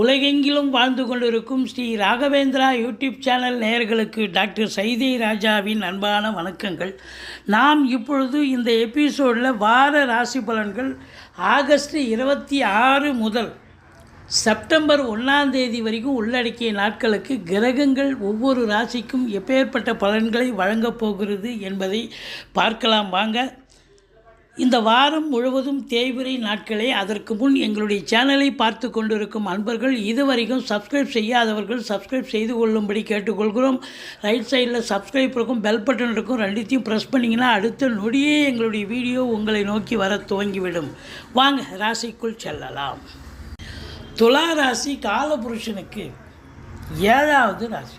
உலகெங்கிலும் வாழ்ந்து கொண்டிருக்கும் ஸ்ரீ ராகவேந்திரா யூடியூப் சேனல் நேயர்களுக்கு டாக்டர் சைதை ராஜாவின் அன்பான வணக்கங்கள். நாம் இப்பொழுது இந்த எபிசோடில் வார ராசி பலன்கள் ஆகஸ்ட் இருபத்தி ஆறு முதல் செப்டம்பர் ஒன்றாம் தேதி வரைக்கும் உள்ளடக்கிய நாட்களுக்கு கிரகங்கள் ஒவ்வொரு ராசிக்கும் எப்பேற்பட்ட பலன்களை வழங்கப் போகிறது என்பதை பார்க்கலாம். வாங்க இந்த வாரம் முழுவதும் தேய்பிரை நாட்களே. அதற்கு முன் எங்களுடைய சேனலை பார்த்து கொண்டிருக்கும் அன்பர்கள் இதுவரைக்கும் சப்ஸ்கிரைப் செய்யாதவர்கள் சப்ஸ்கிரைப் செய்து கொள்ளும்படி கேட்டுக்கொள்கிறோம். ரைட் சைடில் சப்ஸ்கிரைப் இருக்கும் பெல் பட்டன் இருக்கும் ரெண்டுத்தையும் ப்ரெஸ் பண்ணிங்கன்னா அடுத்த நொடியே எங்களுடைய வீடியோ உங்களை நோக்கி வர துவங்கிவிடும். வாங்க ராசிக்குள் செல்லலாம். துலா ராசி காலபுருஷனுக்கு ஏழாவது ராசி.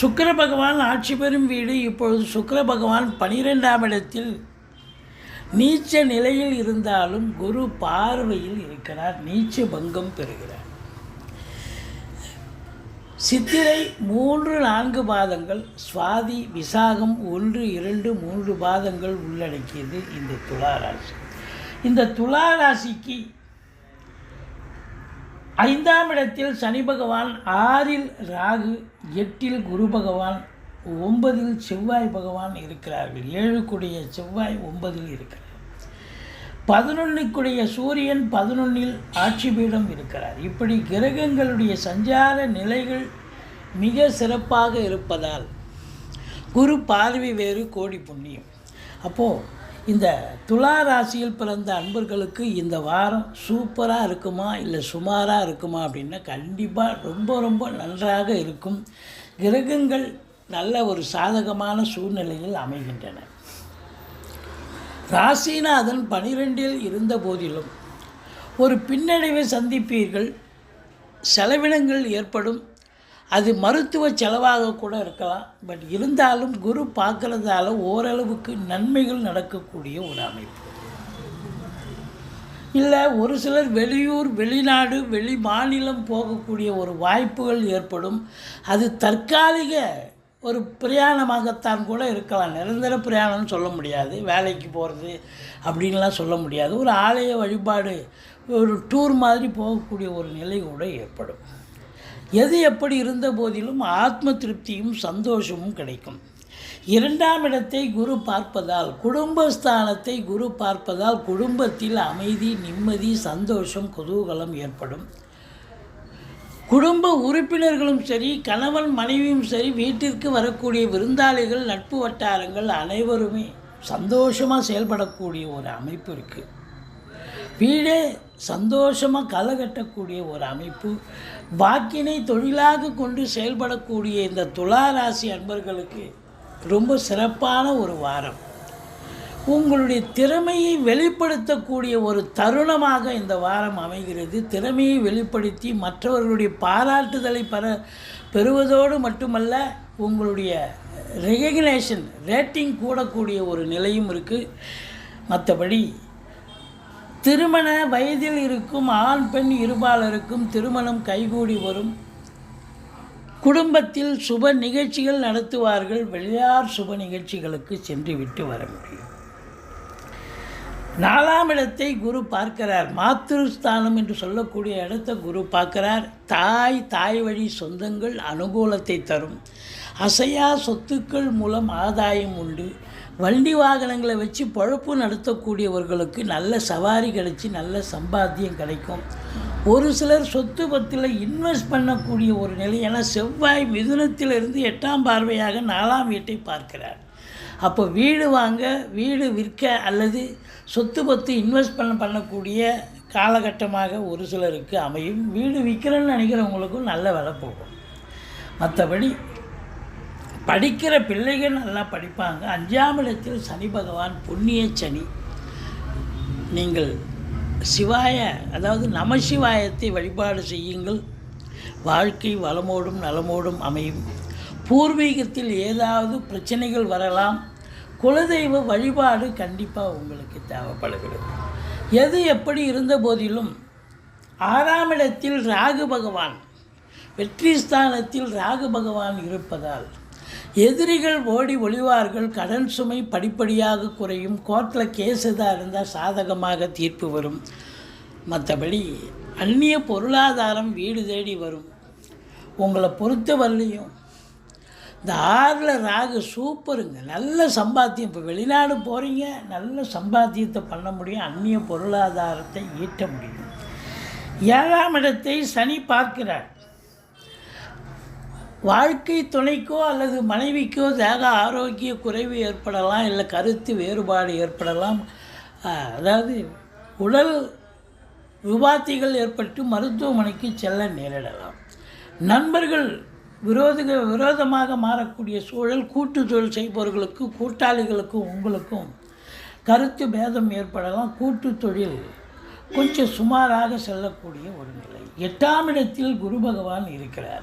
சுக்கர பகவான் ஆட்சி பெறும் வீடு. இப்பொழுது சுக்கர பகவான் பனிரெண்டாம் இடத்தில் நீச்ச நிலையில் இருந்தாலும் குரு பார்வையில் இருக்கிறார். நீச்ச பங்கம் பெறுகிறார். சித்திரை மூன்று நான்கு பாதங்கள் சுவாதி விசாகம் ஒன்று இரண்டு மூன்று பாதங்கள் உள்ளடக்கியது இந்த துளாராசி இந்த துளாராசிக்கு ஐந்தாம் இடத்தில் சனி பகவான் ஆறில் ராகு எட்டில் குரு பகவான் ஒன்பதில் செவ்வாய் பகவான் இருக்கிறார்கள். ஏழுக்குடைய செவ்வாய் ஒன்பதில் இருக்கிறார். பதினொன்றுக்குடைய சூரியன் பதினொன்னில் ஆட்சி பீடம் இருக்கிறார். இப்படி கிரகங்களுடைய சஞ்சார நிலைகள் மிக சிறப்பாக இருப்பதால் குரு பார்வை வேறு கோடி புண்ணியம். அப்போது இந்த துலா ராசியில் பிறந்த அன்பர்களுக்கு இந்த வாரம் சூப்பராக இருக்குமா இல்லை சுமாராக இருக்குமா அப்படின்னா கண்டிப்பாக ரொம்ப ரொம்ப நன்றாக இருக்கும். கிரகங்கள் நல்ல ஒரு சாதகமான சூழ்நிலையில் அமைகின்றன. ராசிநாதன் பனிரெண்டில் இருந்த போதிலும் ஒரு பின்னடைவை சந்திப்பீர்கள். செலவினங்கள் ஏற்படும். அது மருத்துவ செலவாக கூட இருக்கலாம். பட் இருந்தாலும் குரு பார்க்கறதால ஓரளவுக்கு நன்மைகள் நடக்கக்கூடிய ஒரு அமைப்பு. இல்லை ஒரு சிலர் வெளியூர் வெளிநாடு வெளி மாநிலம் போகக்கூடிய ஒரு வாய்ப்புகள் ஏற்படும். அது தற்காலிக ஒரு பிரயாணமாகத்தான் கூட இருக்கலாம். நிரந்தர பிரயாணம்னு சொல்ல முடியாது. வேலைக்கு போகிறது அப்படின்லாம் சொல்ல முடியாது. ஒரு ஆலய வழிபாடு ஒரு டூர் மாதிரி போகக்கூடிய ஒரு நிலை கூட ஏற்படும். எது எப்படி இருந்த போதிலும் ஆத்ம திருப்தியும் சந்தோஷமும் கிடைக்கும். இரண்டாம் இடத்தை குரு பார்ப்பதால் குடும்பஸ்தானத்தை குரு பார்ப்பதால் குடும்பத்தில் அமைதி நிம்மதி சந்தோஷம் குதூகலம் ஏற்படும். குடும்ப உறுப்பினர்களும் சரி கணவன் மனைவியும் சரி வீட்டிற்கு வரக்கூடிய விருந்தாளிகள் நட்பு வட்டாரங்கள் அனைவருமே சந்தோஷமாக செயல்படக்கூடிய ஒரு அமைப்பு இருக்குது வீடே சந்தோஷமாக களை கட்டக்கூடிய ஒரு அமைப்பு. வாக்கினை தொழிலாக கொண்டு செயல்படக்கூடிய இந்த துலா ராசி அன்பர்களுக்கு ரொம்ப சிறப்பான ஒரு வாரம். உங்களுடைய திறமையை வெளிப்படுத்தக்கூடிய ஒரு தருணமாக இந்த வாரம் அமைகிறது. திறமையை வெளிப்படுத்தி மற்றவர்களுடைய பாராட்டுதலை பெற பெறுவதோடு மட்டுமல்ல உங்களுடைய ரெகக்னேஷன் ரேட்டிங் கூடக்கூடிய ஒரு நிலையும் இருக்குது மற்றபடி திருமண வயதில் இருக்கும் ஆண் பெண் இருபாலருக்கும் திருமணம் கைகூடி வரும். குடும்பத்தில் சுப நிகழ்ச்சிகள் நடத்துவார்கள். வெளியார் சுப நிகழ்ச்சிகளுக்கு சென்று விட்டு வர முடியும். நாலாம் இடத்தை குரு பார்க்கிறார். மாத்திருஸ்தானம் என்று சொல்லக்கூடிய இடத்தை குரு பார்க்கிறார். தாய் தாய் வழி சொந்தங்கள் அனுகூலத்தை தரும். அசையா சொத்துக்கள் மூலம் ஆதாயம் உண்டு. வண்டி வாகனங்களை வச்சு பொழப்பு நடத்தக்கூடியவர்களுக்கு நல்ல சவாரி கிடைச்சி நல்ல சம்பாத்தியம் கிடைக்கும். ஒரு சிலர் சொத்து பத்தில் இன்வெஸ்ட் பண்ணக்கூடிய ஒரு நிலை ஏன்னா செவ்வாய் மிதுனத்திலிருந்து எட்டாம் பார்வையாக நாலாம் வீட்டை பார்க்கிறார். அப்போ வீடு வாங்க வீடு விற்க அல்லது சொத்து பத்து இன்வெஸ்ட் பண்ண பண்ணக்கூடிய காலகட்டமாக ஒரு சிலருக்கு அமையும். வீடு விற்கிறேன்னு நினைக்கிறவங்களுக்கும் நல்ல விலை போகும். மற்றபடி படிக்கிற பிள்ளைகள் நல்லா படிப்பாங்க. அஞ்சாம் இடத்தில் சனி பகவான் புண்ணிய சனி. நீங்கள் சிவாய அதாவது நமசிவாயத்தை வழிபாடு செய்யுங்கள். வாழ்க்கை வளமோடும் நலமோடும் அமையும். பூர்வீகத்தில் ஏதாவது பிரச்சனைகள் வரலாம். குலதெய்வ வழிபாடு கண்டிப்பாக உங்களுக்கு தேவைப்படுகிறது. எது எப்படி இருந்த போதிலும் ஆறாம் இடத்தில் ராகு பகவான் வெற்றி ஸ்தானத்தில் ராகு பகவான் இருப்பதால் எதிரிகள் ஓடி ஒளிவார்கள் கடன் சுமை படிப்படியாக குறையும் கோர்ட்டில் கேஸ் எதாக இருந்தால் சாதகமாக தீர்ப்பு வரும். மற்றபடி அந்நிய பொருளாதாரம் வீடு தேடி வரும். உங்களை பொறுத்தவரையிலையும் இந்த ஆறில் ராகு சூப்பருங்க. நல்ல சம்பாத்தியம். இப்போ வெளிநாடு போகிறீங்க நல்ல சம்பாத்தியத்தை பண்ண முடியும். அந்நிய பொருளாதாரத்தை ஈட்ட முடியும். ஏழாம் இடத்தை சனி பார்க்கிறார். வாழ்க்கை துணைக்கோ அல்லது மனைவிக்கோ தேக ஆரோக்கிய குறைவு ஏற்படலாம் இல்லை கருத்து வேறுபாடு ஏற்படலாம். அதாவது உடல் விபாத்திகள் ஏற்பட்டு மருத்துவமனைக்கு செல்ல நேரிடலாம். நண்பர்கள் விரோதிக விரோதமாக மாறக்கூடிய சூழல் கூட்டு தொழில் செய்பவர்களுக்கு கூட்டாளிகளுக்கும் உங்களுக்கும் கருத்து பேதம் ஏற்படலாம். கூட்டு தொழில் கொஞ்சம் சுமாராக செல்லக்கூடிய ஒரு நிலை. எட்டாம் இடத்தில் குரு பகவான் இருக்கிறார்.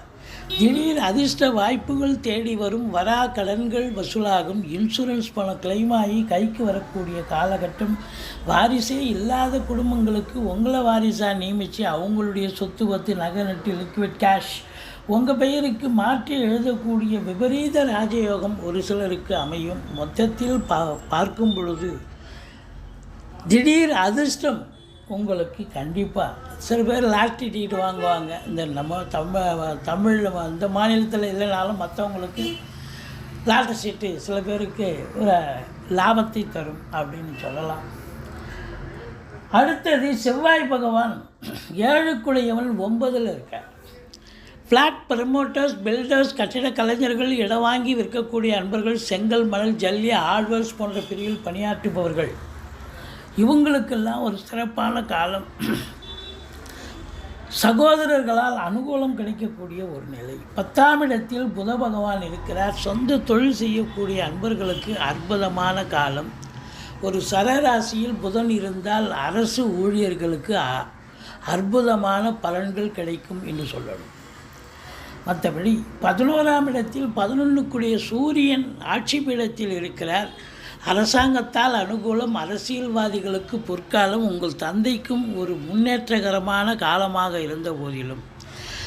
திடீர் அதிர்ஷ்ட வாய்ப்புகள் தேடி வரும். வரா கடன்கள் வசூலாகும். இன்சூரன்ஸ் பணம் கிளைம் ஆகி கைக்கு வரக்கூடிய காலகட்டம். வாரிசே இல்லாத குடும்பங்களுக்கு உங்களை வாரிசாக நியமித்து அவங்களுடைய சொத்து பத்து நகை நட்டு லிக்விட் கேஷ் உங்கள் பெயருக்கு மாற்றி எழுதக்கூடிய விபரீத ராஜயோகம் ஒரு சிலருக்கு அமையும். மொத்தத்தில் பா பார்க்கும் பொழுது திடீர் அதிர்ஷ்டம் உங்களுக்கு கண்டிப்பாக சில பேர் லாஸ்ட் டிக்கெட் வாங்குவாங்க. இந்த நம்ம தமிழ் தமிழில் இந்த மாநிலத்தில் இல்லைனாலும் மற்றவங்களுக்கு லாட்ரி சீட்டு சில பேருக்கு ஒரு லாபத்தை தரும் அப்படின்னு சொல்லலாம். அடுத்தது செவ்வாய் பகவான் ஏழுக்குடையவன் ஒன்பதில் இருக்கார். ஃப்ளாட் ப்ரமோட்டர்ஸ் பில்டர்ஸ் கட்டிட கலைஞர்கள் இடம் வாங்கி விற்கக்கூடிய அன்பர்கள் செங்கல் மணல் ஜல்லி ஆழ்வர்ஸ் போன்ற பிரிவில் பணியாற்றுபவர்கள். இவங்களுக்கெல்லாம் ஒரு சிறப்பான காலம். சகோதரர்களால் அனுகூலம் கிடைக்கக்கூடிய ஒரு நிலை. பத்தாம் இடத்தில் புத பகவான் இருக்கிறார். சொந்த தொழில் செய்யக்கூடிய அன்பர்களுக்கு அற்புதமான காலம். ஒரு சரராசியில் புதன் இருந்தால் அரசு ஊழியர்களுக்கு அ- அற்புதமான பலன்கள் கிடைக்கும் என்று சொல்லணும். மற்றபடி பதினோராம் இடத்தில் பதினொன்றுக்குரிய சூரியன் ஆட்சி பீடத்தில் இருக்கிறார். அரசாங்கத்தால் அனுகூலம் அரசியல்வாதிகளுக்கு பொற்காலம் உங்கள் தந்தைக்கும் ஒரு முன்னேற்றகரமான காலமாக இருந்த போதிலும்.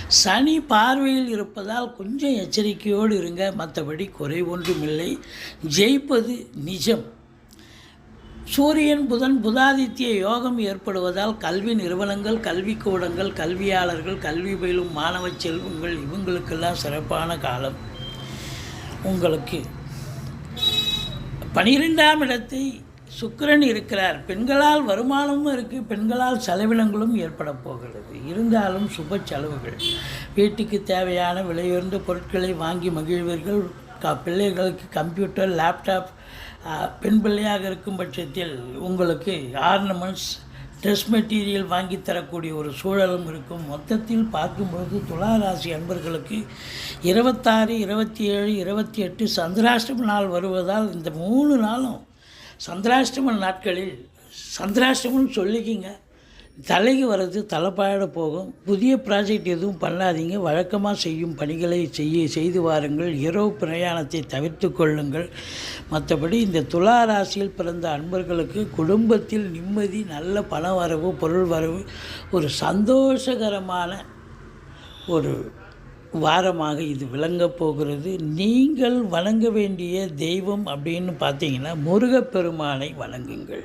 சனி பார்வையில் இருப்பதால் கொஞ்சம் எச்சரிக்கையோடு இருங்க. மற்றபடி குறை ஒன்றுமில்லை. ஜெயிப்பது நிஜம். சூரியன் புதன் புதாதித்ய யோகம் ஏற்படுவதால் கல்வி நிறுவனங்கள் கல்விக்கூடங்கள் கல்வியாளர்கள் கல்வி பயிலும் மாணவ செல்வங்கள் இவங்களுக்கெல்லாம் சிறப்பான காலம். உங்களுக்கு பனிரெண்டாம் இடத்தை சுக்கரன் இருக்கிறார். பெண்களால் வருமானமும் இருக்குது பெண்களால் செலவினங்களும் ஏற்பட போகிறது. இருந்தாலும் சுப செலவுகள். வீட்டுக்கு தேவையான விலையுயர்ந்த பொருட்களை வாங்கி மகிழ்வீர்கள். க பிள்ளைகளுக்கு கம்ப்யூட்டர் லேப்டாப் பெண் பிள்ளையாக இருக்கும் பட்சத்தில் உங்களுக்கு ஆர்னமெண்ட்ஸ் ட்ரெஸ் மெட்டீரியல் வாங்கி தரக்கூடிய ஒரு சூழலும் இருக்கும். மொத்தத்தில் பார்க்கும்பொழுது துளாராசி அன்பர்களுக்கு இருபத்தாறு இருபத்தி ஏழு இருபத்தி எட்டு சந்திராஷ்டம நாள் வருவதால் இந்த மூணு நாளும் சந்திராஷ்டம நாட்களில் சந்திராஷ்டமம்னு சொல்லிக்கிங்க. தலைக்கு வர்றது தலைப்பாட போகும். புதிய ப்ராஜெக்ட் எதுவும் பண்ணாதீங்க. வழக்கமாக செய்யும் பணிகளை செய்ய செய்து வாருங்கள். இரவு பிரயாணத்தை தவிர்த்து கொள்ளுங்கள். மற்றபடி இந்த துலா ராசியில் பிறந்த அன்பர்களுக்கு குடும்பத்தில் நிம்மதி நல்ல பண வரவு பொருள் வரவு ஒரு சந்தோஷகரமான ஒரு வாரமாக இது விளங்கப் போகிறது. நீங்கள் வணங்க வேண்டிய தெய்வம் அப்படின்னு பார்த்தீங்கன்னா முருகப்பெருமானை வணங்குங்கள்.